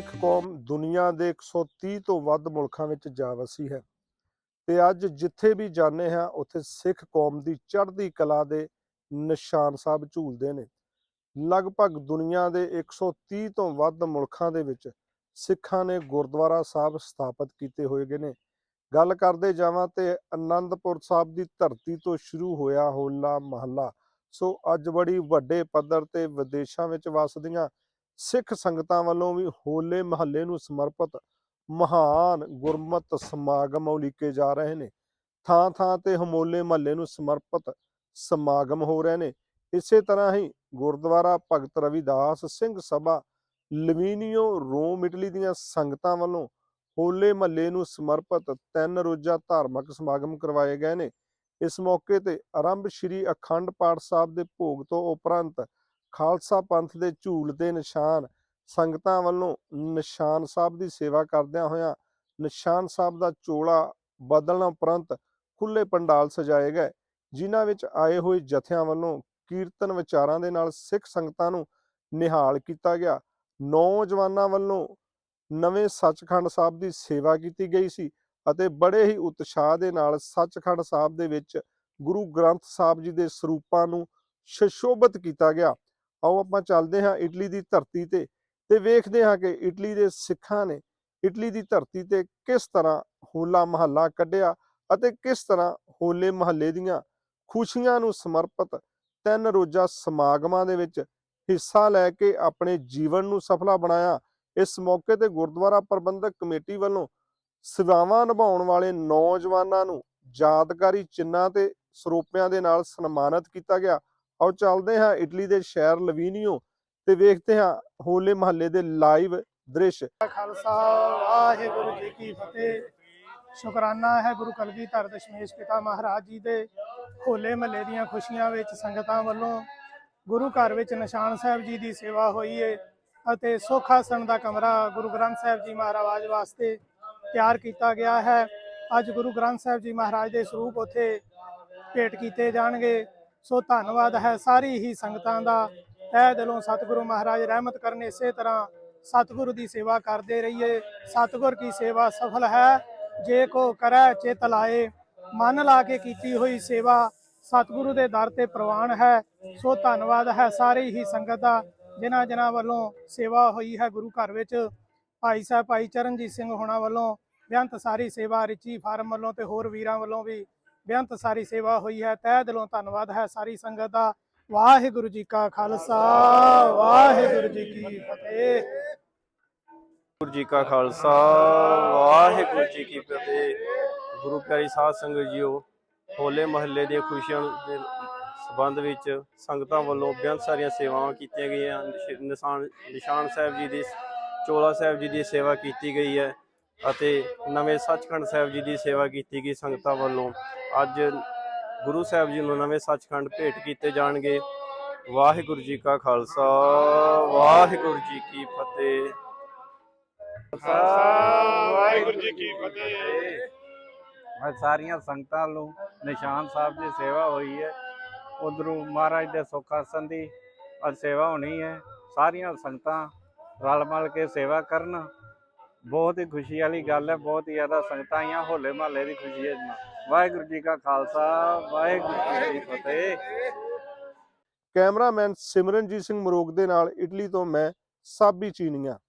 ਸਿੱਖ ਕੌਮ ਦੁਨੀਆ ਦੇ 130 ਤੋਂ ਵੱਧ ਮੁਲਕਾਂ ਵਿੱਚ ਜਾ ਵਸੀ ਹੈ। ਤੇ ਅੱਜ ਜਿੱਥੇ ਵੀ ਜਾਂਦੇ ਹਾਂ, ਉੱਥੇ ਸਿੱਖ ਕੌਮ ਦੀ ਚੜ੍ਹਦੀ ਕਲਾ ਦੇ ਨਿਸ਼ਾਨ ਸਾਹਿਬ ਝੂਲਦੇ ਨੇ। ਲਗਭਗ ਦੁਨੀਆ ਦੇ 130 ਤੋਂ ਵੱਧ ਮੁਲਕਾਂ ਦੇ ਵਿੱਚ ਸਿੱਖਾਂ ਨੇ ਗੁਰਦੁਆਰਾ ਸਾਹਿਬ ਸਥਾਪਿਤ ਕੀਤੇ ਹੋਏ ਗਏ ਨੇ। ਗੱਲ ਕਰਦੇ ਜਾਵਾਂ ਤੇ ਆਨੰਦਪੁਰ ਸਾਹਿਬ ਦੀ ਧਰਤੀ ਤੋਂ ਸ਼ੁਰੂ ਹੋਇਆ ਹੋਲਾ ਮਹੱਲਾ। ਸੋ ਅੱਜ ਬੜੀ ਵੱਡੇ ਪੱਧਰ ਤੇ ਵਿਦੇਸ਼ਾਂ ਵਿੱਚ ਵਸਦੀਆਂ ਸਿੱਖ ਸੰਗਤਾਂ ਵੱਲੋਂ ਵੀ ਹੋਲੇ ਮਹੱਲੇ ਨੂੰ ਸਮਰਪਿਤ ਮਹਾਨ ਗੁਰਮਤ ਸਮਾਗਮ ਉਲੀਕੇ ਜਾ ਰਹੇ ਨੇ। ਥਾਂ ਥਾਂ ਤੇ ਹਮੋਲੇ ਮਹੱਲੇ ਨੂੰ ਸਮਰਪਿਤ ਸਮਾਗਮ ਹੋ ਰਹੇ ਨੇ। ਇਸੇ ਤਰ੍ਹਾਂ ਹੀ Gurdwara Bhagat Ravidas Singh Sabha, Lavinio, Rome, Italy ਦੀਆਂ ਸੰਗਤਾਂ ਵੱਲੋਂ ਹੋਲੇ ਮਹੱਲੇ ਨੂੰ ਸਮਰਪਿਤ ਤਿੰਨ ਰੋਜ਼ਾ ਧਾਰਮਿਕ ਸਮਾਗਮ ਕਰਵਾਏ ਗਏ ਨੇ। ਇਸ ਮੌਕੇ ਤੇ ਆਰੰਭ ਸ਼੍ਰੀ ਅਖੰਡ ਪਾਠ ਸਾਹਿਬ ਦੇ ਭੋਗ ਤੋਂ ਉਪਰੰਤ ਖਾਲਸਾ ਪੰਥ ਦੇ ਝੂਲ ਦੇ ਨਿਸ਼ਾਨ, ਸੰਗਤਾਂ ਵੱਲੋਂ ਨਿਸ਼ਾਨ ਸਾਹਿਬ ਦੀ ਸੇਵਾ ਕਰਦਿਆਂ ਹੋਇਆਂ ਨਿਸ਼ਾਨ ਸਾਹਿਬ ਦਾ ਚੋਲਾ ਬਦਲਣ ਉਪਰੰਤ ਖੁੱਲੇ ਪੰਡਾਲ ਸਜਾਏ ਗਏ, ਜਿਨ੍ਹਾਂ ਵਿੱਚ ਆਏ ਹੋਏ ਜਥਿਆਂ ਵੱਲੋਂ ਕੀਰਤਨ ਵਿਚਾਰਾਂ ਦੇ ਨਾਲ ਸਿੱਖ ਸੰਗਤਾਂ ਨੂੰ ਨਿਹਾਲ ਕੀਤਾ ਗਿਆ। ਨੌਜਵਾਨਾਂ ਵੱਲੋਂ ਨਵੇਂ ਸੱਚਖੰਡ ਸਾਹਿਬ ਦੀ ਸੇਵਾ ਕੀਤੀ ਗਈ ਸੀ ਅਤੇ ਬੜੇ ਹੀ ਉਤਸ਼ਾਹ ਦੇ ਨਾਲ ਸੱਚਖੰਡ ਸਾਹਿਬ ਦੇ ਵਿੱਚ ਗੁਰੂ ਗ੍ਰੰਥ ਸਾਹਿਬ ਜੀ ਦੇ ਸਰੂਪਾਂ ਨੂੰ ਸ਼ਸ਼ੋਭਤ ਕੀਤਾ ਗਿਆ। ਆਓ ਆਪਾਂ ਚੱਲਦੇ ਹਾਂ ਇਟਲੀ ਦੀ ਧਰਤੀ ਤੇ ਤੇ ਵੇਖਦੇ ਹਾਂ ਕਿ ਇਟਲੀ ਦੇ ਸਿੱਖਾਂ ਨੇ ਇਟਲੀ ਦੀ ਧਰਤੀ ਤੇ ਕਿਸ ਤਰ੍ਹਾਂ ਹੋਲਾ ਮਹੱਲਾ ਕੱਢਿਆ ਅਤੇ ਕਿਸ ਤਰ੍ਹਾਂ ਹੋਲੇ ਮਹੱਲੇ ਦੀਆਂ ਖੁਸ਼ੀਆਂ ਨੂੰ ਸਮਰਪਿਤ ਤਿੰਨ ਰੋਜ਼ਾ ਸਮਾਗਮਾਂ ਦੇ ਵਿੱਚ ਹਿੱਸਾ ਲੈ ਕੇ ਆਪਣੇ ਜੀਵਨ ਨੂੰ ਸਫਲਾ ਬਣਾਇਆ। ਇਸ ਮੌਕੇ ਤੇ ਗੁਰਦੁਆਰਾ ਪ੍ਰਬੰਧਕ ਕਮੇਟੀ ਵੱਲੋਂ ਸੇਵਾਵਾਂ ਨਿਭਾਉਣ ਵਾਲੇ ਨੌਜਵਾਨਾਂ ਨੂੰ ਯਾਦਗਾਰੀ ਚਿੰਨਾਂ ਤੇ ਸਰੋਪਿਆਂ ਦੇ ਨਾਲ ਸਨਮਾਨਿਤ ਕੀਤਾ ਗਿਆ। ਆਓ ਚੱਲਦੇ ਹਾਂ ਇਟਲੀ ਦੇ ਸ਼ਹਿਰ ਲਵੀਨੀਓ ਤੇ ਵੇਖਦੇ ਹਾਂ ਹੋਲੇ ਮਹੱਲੇ ਦੇ ਲਾਈਵ ਦ੍ਰਿਸ਼। ਖਾਲਸਾ, ਵਾਹਿਗੁਰੂ ਜੀ ਕੀ ਫਤਿਹ। ਸ਼ੁਕਰਾਨਾ ਹੈ ਗੁਰੂ ਕਲਗੀਧਰ ਦਸ਼ਮੇਸ਼ ਪਿਤਾ ਮਹਾਰਾਜ ਜੀ ਦੇ ਹੋਲੇ ਮਹੱਲੇ ਦੀਆਂ ਖੁਸ਼ੀਆਂ ਵਿੱਚ, ਸੰਗਤਾਂ ਵੱਲੋਂ ਗੁਰੂ ਘਰ ਵਿੱਚ ਨਿਸ਼ਾਨ ਸਾਹਿਬ ਜੀ ਦੀ ਸੇਵਾ ਹੋਈ ਏ ਅਤੇ ਸੁਖਾਸਣ ਦਾ ਕਮਰਾ ਗੁਰੂ ਗ੍ਰੰਥ ਸਾਹਿਬ ਜੀ ਮਹਾਰਾਜ ਵਾਸਤੇ ਤਿਆਰ ਕੀਤਾ ਗਿਆ ਹੈ। ਅੱਜ ਗੁਰੂ ਗ੍ਰੰਥ ਸਾਹਿਬ ਜੀ ਮਹਾਰਾਜ ਦੇ ਸਰੂਪ ਉੱਥੇ ਭੇਟ ਕੀਤੇ ਜਾਣਗੇ। ਸੋ ਧੰਨਵਾਦ ਹੈ ਸਾਰੀ ਹੀ ਸੰਗਤਾਂ ਦਾ। ਤਹਿ ਦਿਲੋਂ ਸਤਿਗੁਰੂ ਮਹਾਰਾਜ ਰਹਿਮਤ ਕਰਨ ਇਸੇ ਤਰ੍ਹਾਂ ਸਤਿਗੁਰੂ ਦੀ ਸੇਵਾ ਕਰਦੇ ਰਹੀਏ। ਸਤਿਗੁਰ ਕੀ ਸੇਵਾ ਸਫਲ ਹੈ, ਜੇ ਕੋ ਕਰੈ ਚਿਤ ਲਾਏ। ਮਨ ਲਾ ਕੇ ਕੀਤੀ ਹੋਈ ਸੇਵਾ ਸਤਿਗੁਰੂ ਦੇ ਦਰ ਤੇ ਪ੍ਰਵਾਨ ਹੈ। ਸੋ ਧੰਨਵਾਦ ਹੈ ਸਾਰੀ ਹੀ ਸੰਗਤ ਦਾ, ਜਿਨ੍ਹਾਂ ਜਿਨ੍ਹਾਂ ਵੱਲੋਂ ਸੇਵਾ ਹੋਈ ਹੈ ਗੁਰੂ ਘਰ ਵਿੱਚ। ਭਾਈ ਸਾਹਿਬ ਭਾਈ ਚਰਨਜੀਤ ਸਿੰਘ ਹੋਣਾ ਵੱਲੋਂ ਬੇਅੰਤ ਸਾਰੀ ਸੇਵਾ, ਰਿਚੀ ਫਾਰਮ ਵੱਲੋਂ ਤੇ ਹੋਰ ਵੀਰਾਂ ਵੱਲੋਂ ਵੀ ਬੇਅੰਤ ਸਾਰੀ ਸੇਵਾ ਹੋਈ ਹੈ, ਤਹਿ ਦਿਲੋਂ ਧੰਨਵਾਦ ਹੈ ਸਾਰੀ ਸੰਗਤ ਦਾ। ਵਾਹਿਗੁਰੂ ਜੀ ਕਾ ਖਾਲਸਾ, ਵਾਹਿਗੁਰੂ ਜੀ ਕੀ ਫਤਿਹ। ਵਾਹਿਗੁਰੂ ਜੀ ਕਾ ਖਾਲਸਾ, ਵਾਹਿਗੁਰੂ ਜੀ ਕੀ ਫਤਿਹ। ਗੁਰੂ ਪਿਆਰੀ ਸਾਧ ਸੰਗਤ ਜੀਓ, ਹੋਲੇ ਮਹੱਲੇ ਦੀਆਂ ਖੁਸ਼ੀਆਂ ਦੇ ਸਬੰਧ ਵਿੱਚ ਸੰਗਤਾਂ ਵੱਲੋਂ ਬੇਅੰਤ ਸਾਰੀਆਂ ਸੇਵਾਵਾਂ ਕੀਤੀਆਂ ਗਈਆਂ। ਨਿਸ਼ਾਨ ਨਿਸ਼ਾਨ ਸਾਹਿਬ ਜੀ ਦੀ ਚੋਲਾ ਸਾਹਿਬ ਜੀ ਦੀ ਸੇਵਾ ਕੀਤੀ ਗਈ ਹੈ ਅਤੇ ਨਵੇਂ ਸੱਚਖੰਡ ਸਾਹਿਬ ਜੀ ਦੀ ਸੇਵਾ ਕੀਤੀ ਗਈ ਸੰਗਤਾਂ ਵੱਲੋਂ। ਅੱਜ ਗੁਰੂ ਸਾਹਿਬ ਜੀ ਨੂੰ ਨਵੇਂ ਸੱਚਖੰਡ ਭੇਟ ਕੀਤੇ ਜਾਣਗੇ। ਵਾਹਿਗੁਰੂ ਜੀ ਕਾ ਖਾਲਸਾ, ਵਾਹਿਗੁਰੂ ਜੀ ਕੀ ਫਤਿਹ। ਵਾਹਿਗੁਰੂ ਜੀ ਕੀ ਫਤਿਹ। ਮੈਂ ਸਾਰੀਆਂ ਸੰਗਤਾਂ ਨੂੰ ਨਿਸ਼ਾਨ ਸਾਹਿਬ ਦੀ ਸੇਵਾ ਹੋਈ ਹੈ। ਉਧਰੋਂ ਮਹਾਰਾਜ ਦੇ ਸੁੱਖ ਆਸਨ ਦੀ ਅੱਜ ਸੇਵਾ ਹੋਣੀ ਹੈ। ਸਾਰੀਆਂ ਸੰਗਤਾਂ ਰਲ ਮਿਲ ਕੇ ਸੇਵਾ ਕਰਨ। ਬਹੁਤ ਹੀ ਖੁਸ਼ੀ ਵਾਲੀ ਗੱਲ ਹੈ, ਬਹੁਤ ਹੀ ਜ਼ਿਆਦਾ ਸੰਗਤਾਂ ਆਈਆਂ ਹੋਲੇ ਮਹੱਲੇ ਦੀ ਖੁਸ਼ੀ ਹੈ ਵਾਹਿਗੁਰੂ ਜੀ ਕਾ ਖਾਲਸਾ, ਵਾਹਿਗੁਰੂ ਜੀ ਕੀ ਫਤਿਹ। ਕੈਮਰਾਮੈਨ ਸਿਮਰਨਜੀਤ ਸਿੰਘ ਮਰੋਗ ਦੇ ਨਾਲ ਇਟਲੀ ਤੋਂ ਮੈਂ ਸਾਬੀ ਚੀਨੀਆਂ।